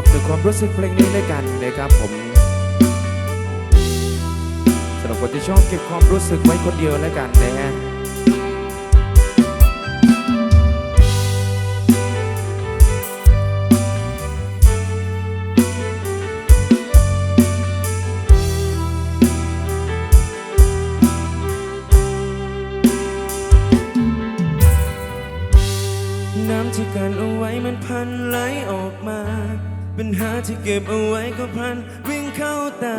อบในความรู้สึกเพลงนี้ด้วยกันนะครับผมสำหรับคนที่ชอบเก็บความรู้สึกไว้คนเดียวแล้วกันนะฮะ ก็บเอาไว้ก็พลันวิ่งเข้าตา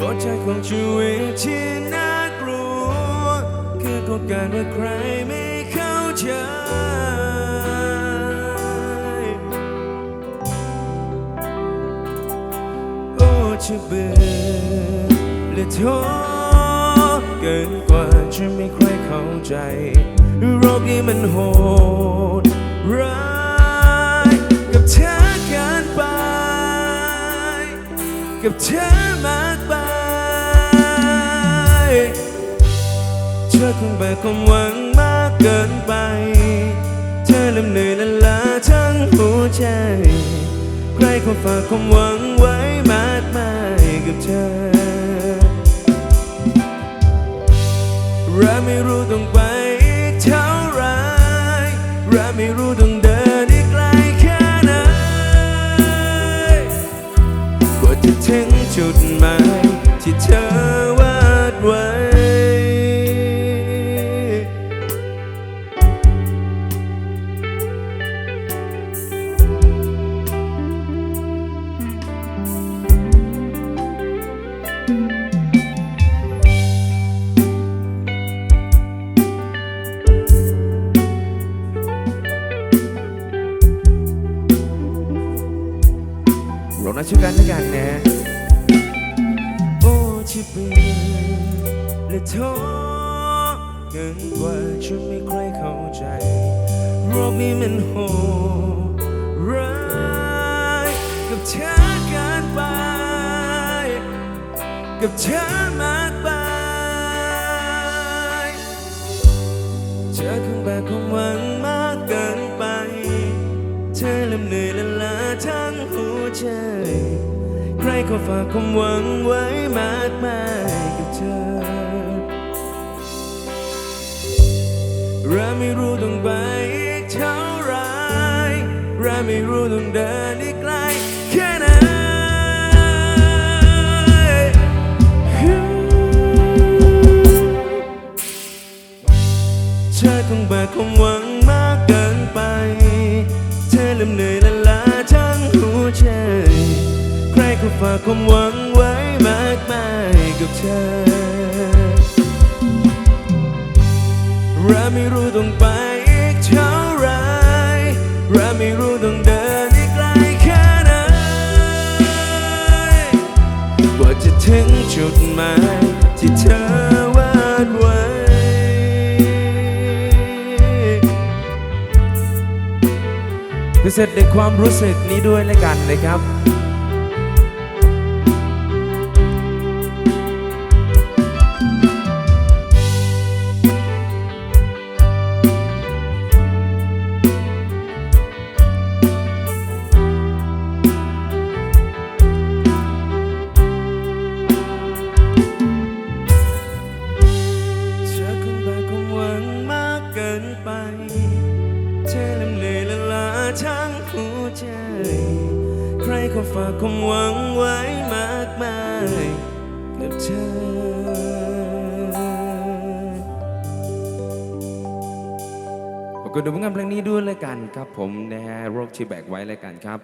รสชาติของชีวิตที่น่ากลัว คือก็การว่าใครไม่เข้าใจโอ้จะเบื่อและท้อเกินกว่าจะไม่ใคร ใจ โรคนี้มันโหดร้ายกับเธอเกินไป กับเธอมากไป เธอคงแบกความหวังมากเกินไป เธอลำเหนื่อยละลาทั้งหัวใจ ใครเขาฝากความหวังไว้มากมายกับเธอ ราไม่รู้ต้องไปอีกเท่าไรเราไม่รู้ต้องเดินอีกไกลแค่ไหนกว่าจะถึงจุดหมาย นะช่วยกันด้วยกันนะโอ้ที่เบื่อและท้อเกินกว่าจะไม่ใครเข้าใจโรคนี้มันโหดร้ายกับเธอเกินไป กับเธอมา ขอฝากความหวังไว้มากมายกับเธอเราไม่รู้ต้องไปอีกเท่าไรเราไม่รู้ต้องเดินอีกากความหวังไว้มากมายกับเธอเราไม่รู้ต้องไปอีกเท่าไรเราไม่รู้ต้องเดินอีกไกลแค่ไหนกว่าจะถึงจุดหมายที่เธอวาดไว้พิเศษในความรู้สึกนี้ด้วยแล้วกันนะครับ ขอบคุณดูผลงานเพลงนี้ด้วยเลยกันครับผมนะฮะโรคชีแบกไว้เลยกันครับ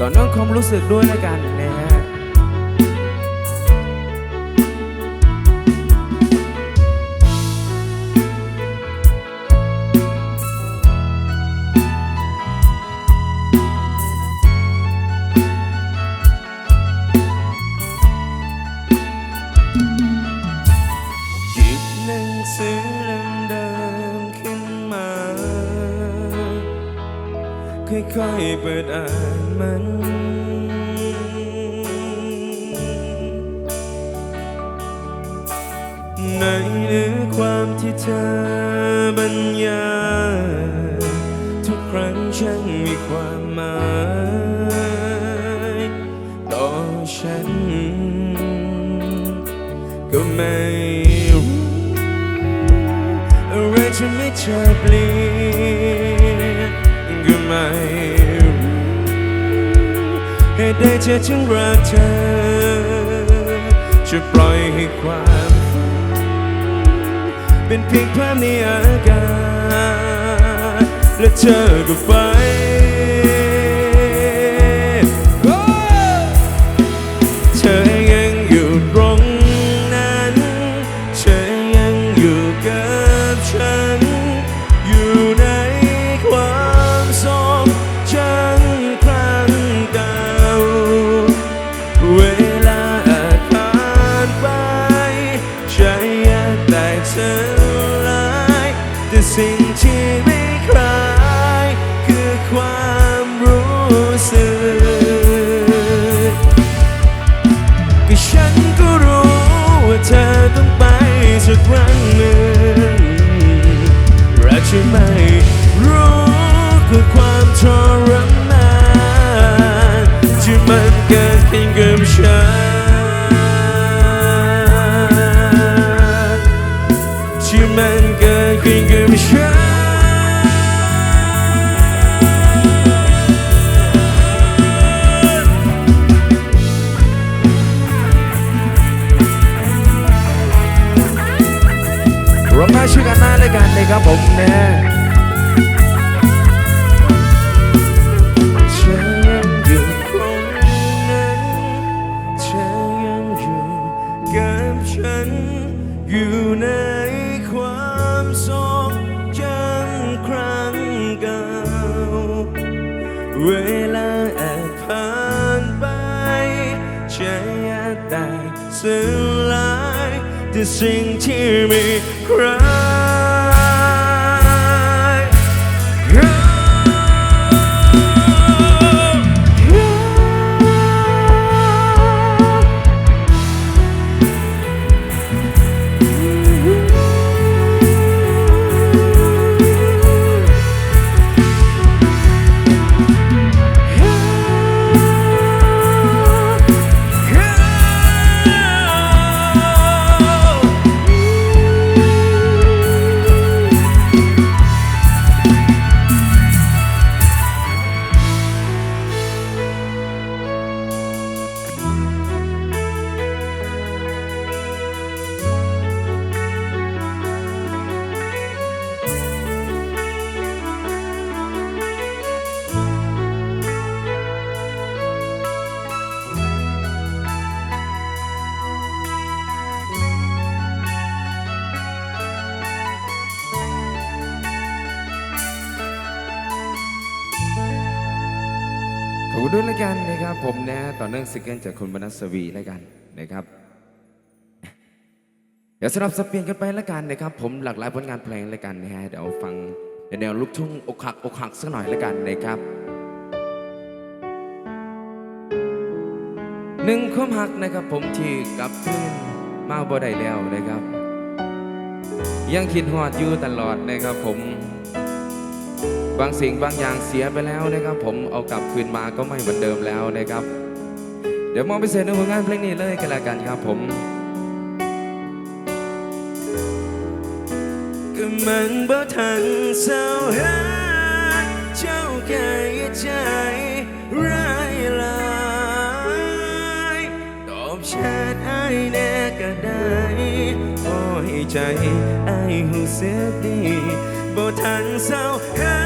ต่อเนื่องความรู้สึกด้วยเลยกัน ค่อยๆเปิดอ่านมัน ในเนื้อความที่เธอบรรยายทุกครั้งฉันมีความหมาย ต่อฉัน ก็ไม่รู้อะไรจะไม่เธอเปลี่ย ได้เจอจึงรักเธอจะปล่อยให้ความฝันเป็นเพียงภาพในอากาศและเธอก็ไป สักครั้งหนึ่งรักใช่ไหมรู้คือความทรมานที่มันเกิดขึ้น ครับผมนะฮะเธอยังอยู่ตรงนั้นเธอยังอยู่กับฉัน อยู่ในความทรงจำครั้งเก่า เวลาอาจผ่านไปใจอาจแตกสลายแต่สิ่งที่มีใครข มนะต่อเนื่องซิงเกิลจากคุณบรรณสวีแล้วกันนะครับเดี๋ยวสลับสับเปลี่ยนกันไปแล้วกันนะครับ ผมหลากหลายผลงานเพลงแล้วกันนะฮะเดี๋ยวฟังแนวลูกทุ่งอกหักอกหักสักหน่อยแล้วกันนะครับหนึ่งความหักนะครับ ผมที่กลับคืนมาบ่ได้แล้วนะครับ ยังคิดฮอดอยู่ตลอดนะครับผม บางสิ่งบางอย่างเสียไปแล้วนะครับ ผมเอากลับคืนมาก็ไม่เหมือนเดิมแล้วนะครับ เดี๋ยวมองไปเสร็จในผลงานเพลงนี้เลยกันล้วกันครับผมก็มันบ่ทันเศร้าหาเจ้าแก่ใจร้ายลายตอบแชทไอ้แน่ก็ได้ขอให้ใจไอ้หูเสียดีบ่ทันเศร้าหา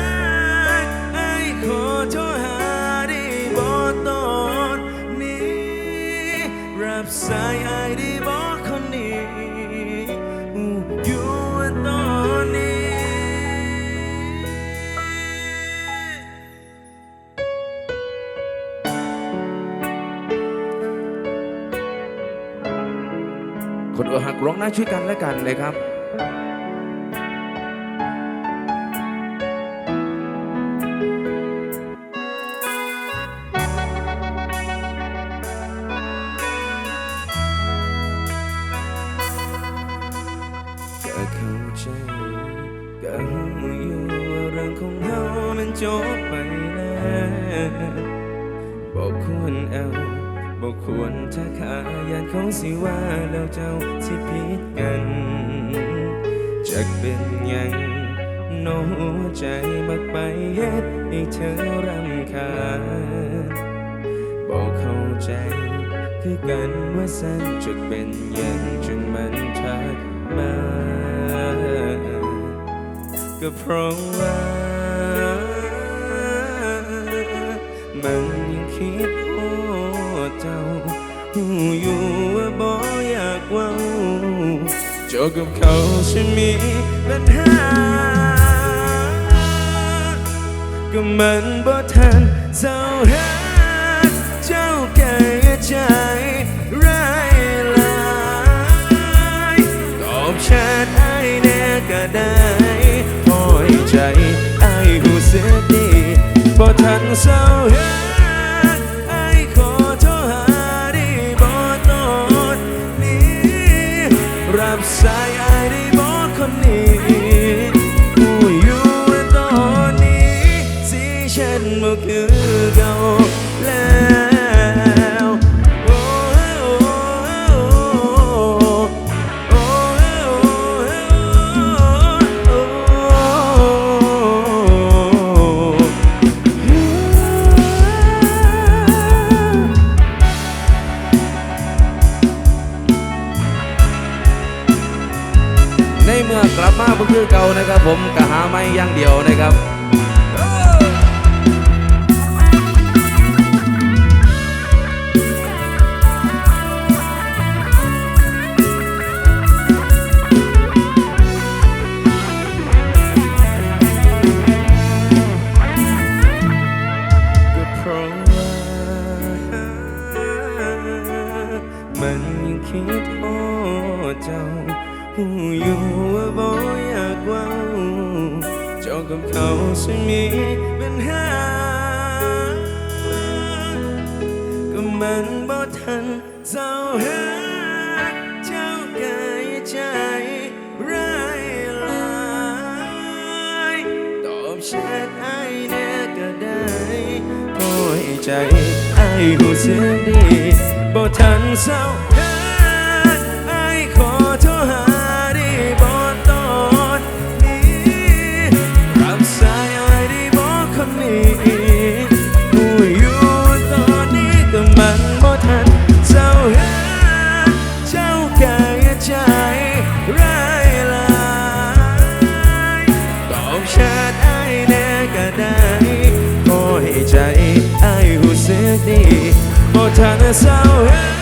สายไอ้ายได้บ่คนนี้อยู่ตอนนี้ คนอกหักร้องหน้าช่วยกันและกันเลยครับ ควรถ้าขายันเขาสิว่าแล้วเจ้าสิผิดกันจักเป็นยังโน้หัวใจมักไปเฮ็ดให้เธอรำคาญบอกเข้าใจ คือกันว่าสันจะเป็นยังจึงมันทักมา ก็เพราะว่า หูอยู่ว่าบ่อยากเว้าเจ้ากับเขาฉันมีปัญหาก็มันบ่ทันเศร้าหาเจ้าแก่ใจร้ายลายตอบแชทไอ้แน่ก็ได้พอให้ใจไอ้หูเสียดีบ่ทันเศร้าหา บ่ทันเ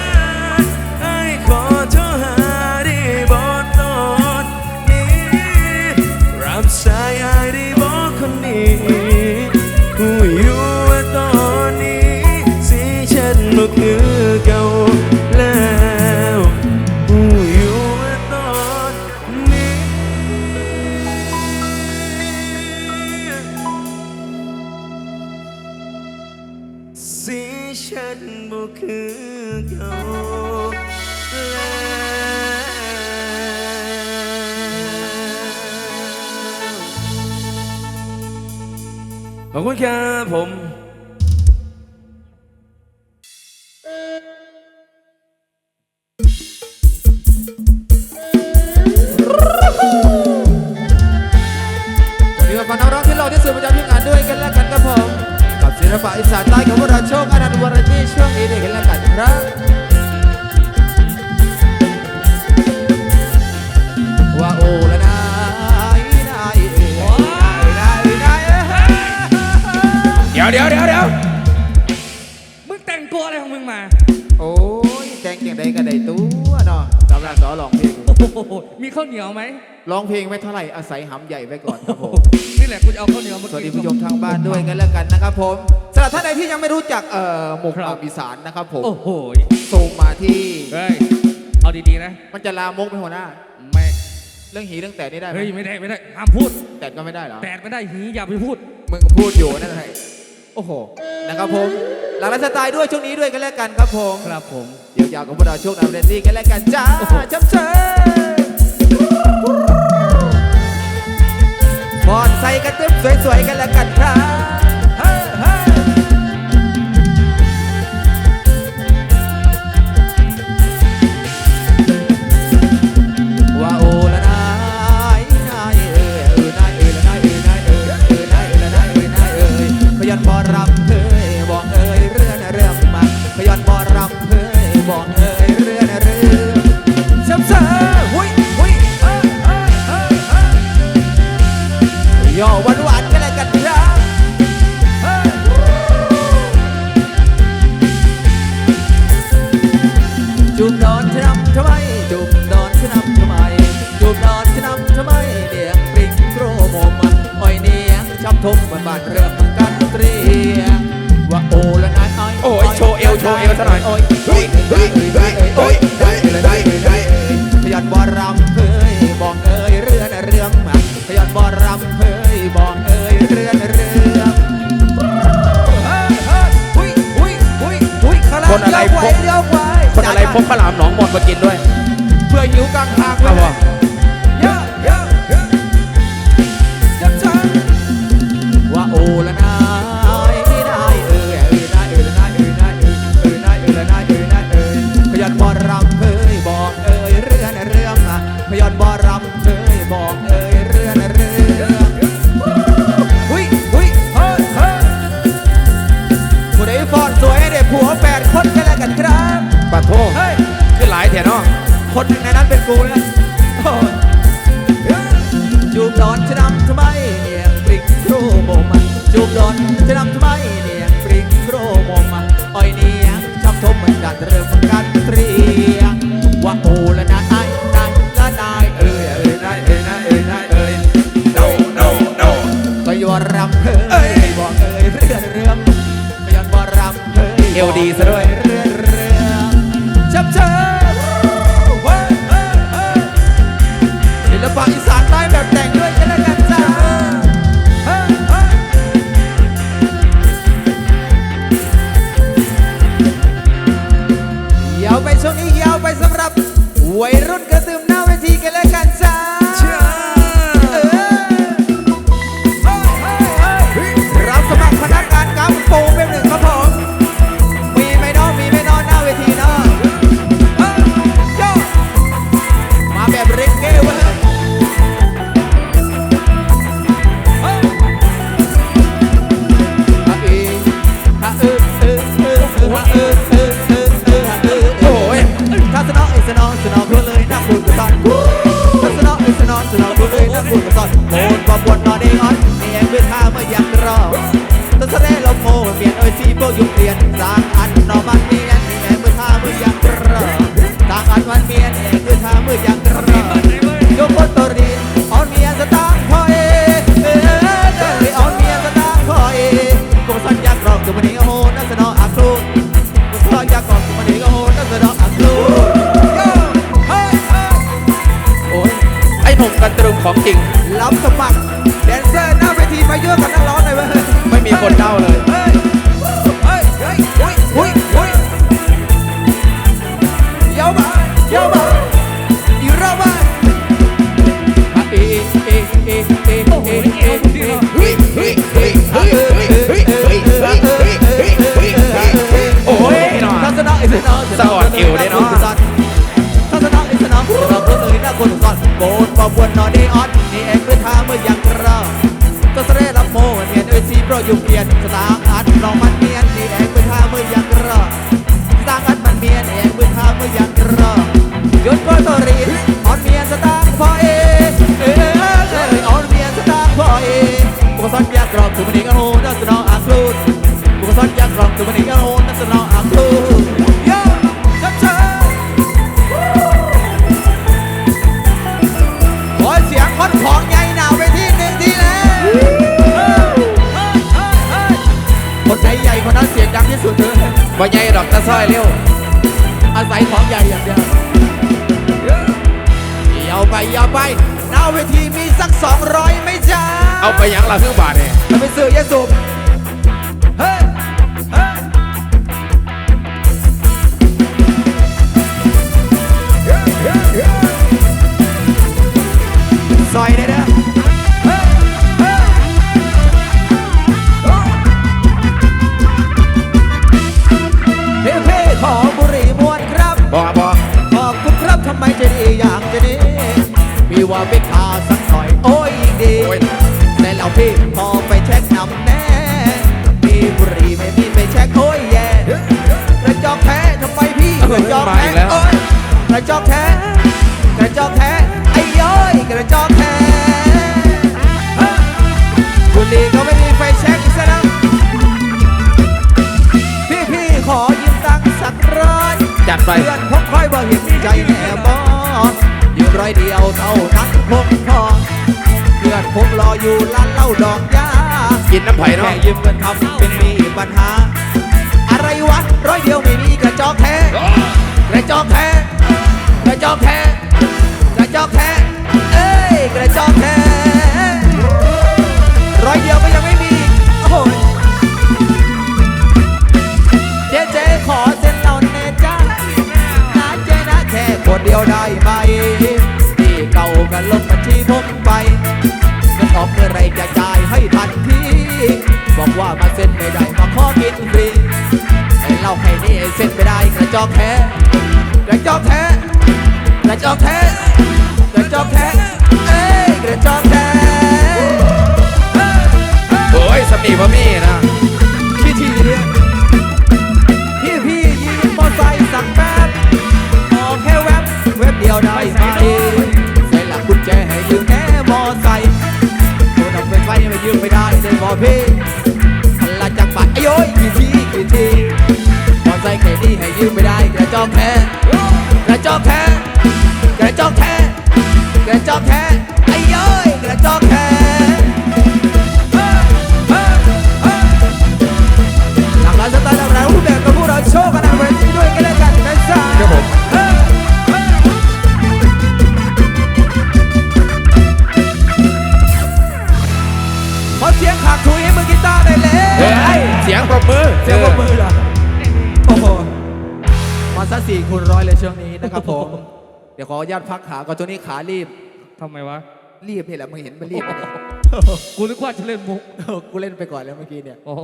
คุณครับผม ข้าวเหนียวไหมร้องเพลงไม่เท่าไหร่อาศัยหำใหญ่ไว้ก่อนครับผม นี่แหละกูจะเอาข้าวเหนียวมาสวัสกิดีนผู้ชมทางบ้านด้วยกันแล้วกันนะครับผมสำหรับท่านใดที่ยังไม่รู้จักเอ่อหมกอับอีสานนะครับผมโอ้โหส่งมาที่ เฮ้ยเอาดีๆนะมันจะลามกเป็นหัวหน้า ไม่เรื่องหีเรื่องแต่นี่ได้ไหมเฮ้ยไม่ได้ไม่ได้ห้ามพูด แต่ก็ไม่ได้เหรอ แตดไม่ได้หีอย่าไปพูด มึงพูดอยู่นั่นแหละโอ้โห นะครับผม หลังไลฟ์สไตล์ด้วยช่วงนี้ด้วยกันแล้วกันครับผม ครับผม เดี๋ยวยาวกับพวกเราช่วงนำเรนดี้กันแล้วกันจ้าโอ้โหชับเชิญ กระตึ๊บสวยๆกันละกันครับ ทำไม จุ่มดอนขึ้นนำทำไม จุ่มดอนขึ้นนำทำไมเดียงปริงโกรโมมันอ้อยเนียงชับทบมานบานเรื่องกันตรีว่าโอละนายอ้อยโอ้ยโชเอลโชเอลซะหน่อยโอ้ยเฮ้ยเฮ้ยเฮ้ยโอ้ยได้เลยได้เลยได้พยันบอรำเฮ้ยบอกเอ้ยเรื่องเรื่องมาพยันบอรำเฮ้ยบอกเอ้ยเรื่องเรื่องคนอะไรพก พกข้าวหลามหนองมนมากินด้วย เพื่อหิวกลางทางเลย ยอรำเฮ้ยบอกเอ้ยเรื่องเรื่องก็ยอนบอรำเฮ้ยเอวดีซะด้วย ไอ้หนุ่มกันตรึมของจริง รับสมัครแดนเซอร์หน้าเวทีมาเยอะกับนักร้องเลยเว้ยไม่มีคนเด้าเลย เฮ้ยเฮ้ยเฮ้ยหุ้ยหุ้ยหุ้ยเยาวมาเยาวมาอีรอบมาอะเอเอเอเอเอเอเอเฮ้ยเฮ้ยเฮ้ยเฮ้ยเฮ้ยเฮ้ยเฮ้ยเฮ้ยเฮ้ยเฮ้ยเฮ้ยเฮ้ยโอ้ยหน่อยทัศนะไอ้สนอสอดเอวได้เนาะ นก่อนโกนบ่วนนอนดีออดนี่เองเพื่อทาเมื่อยังรอก็สเรรับโมเนียนเอ้ยซีโปรอยู่เปลี่ยนสตางค์อัดลองมันเมียนนี่เองเพื่อทาเมื่อยังรอสร้างอัดมันเมียนเองมือทาเมื่อยังรอยศก็ตอรี อะว่ใหญ่ดอกตะซอยเร็ว อาศัยของใหญ่อย่างเดียวเยาไปเยาไปหน้าเวทีมีสักสองร้อยไหมจ๊ะเอาไปยังละคือบาทเนี่ยไปซื้อยาสูบ ระจอกแท้ กระจอกแท้ไอ้ย้อยกระจอกแท้บุหรี่ก็ไม่มีไฟแช็กอีกซะนะพี่พี่ขอยืมตังค์สักร้อยจัดไปเพื่อนพกค่อยบ่เห็นใจแน่บอนยืมร้อยเดียวเท่านั้นคงพอเพื่อนผมรออยู่ร้านเหล้าดอกยากินน้ำไผ่เนาะแค่ยืมเงินทำเป็นมีปัญหา อะไรวะร้อยเดียวไม่มีกระจอกแท้ กระจอกแท้ จอกแท้กระจอกแท้เอ้ยกระจอกแท้ร้อยเดียวก็ยังไม่มีโอ้โหเจ๊เจ๊ขอเส้นเราเนจ้านะเจ๊นะแค่คนเดียวได้ไหมที่เก่ากันลงบัญชีผมไปเงินออกเมื่อไรจะจ่ายให้ทันทีบอกว่ามาเซ็นไม่ได้มาขอกินฟรีไอ้เล่าให้นี่ไอ้นไม่ได้กระจอกแท้กระจอกแท้ ระจอกแท้กระจอกแท้เอ้ยกระจอกแท้โอ้ยสมีบ่มีนะพี่ทีเนี่ยพี่พี่ยิงมอไซค์สั่งแป๊บออกแค่แวบแวบเดียวได้ไหมใส่หลักกุญแจให้ยืมแค่มอไซค์ตัวดำเป็นไฟไม่ยืมไม่ได้เลยบอพี่พันละจังหวัดไอ้โย้ยกี่ทีกี่ทีมอไซค์แค่นี้ให้ยืมไม่ได้กระจอกแท้กระจอกแท้ อกแท้แกระจอกแท้ ออนุญาตพักขาก่อนตัวนี้ขารีบ ทำไมวะ รีบนี่แหละมึงเห็นมันรีบไหมเนี่ยกูนึกว่าจะเล่นมุกกูเล่นไปก่อนแล้วเมื่อกี้เนี่ย โอ้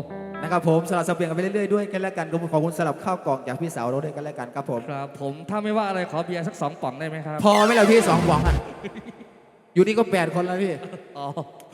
นะครับผมสลับสับเปลี่ยนกันไปเรื่อยๆด้วยกันแล้วกันขอบคุณขอบคุณสลับข้าวกล่องจากพี่สาวเราด้วยกันแล้วกันครับผม ครับผมถ้าไม่ว่าอะไรขอเบียร์สักสองป่องได้ไหมครับ พอไหมล่ะพี่สองหวังอะ อยู่นี่ก็แปดคนแล้วพี่ อ๋อนะครับ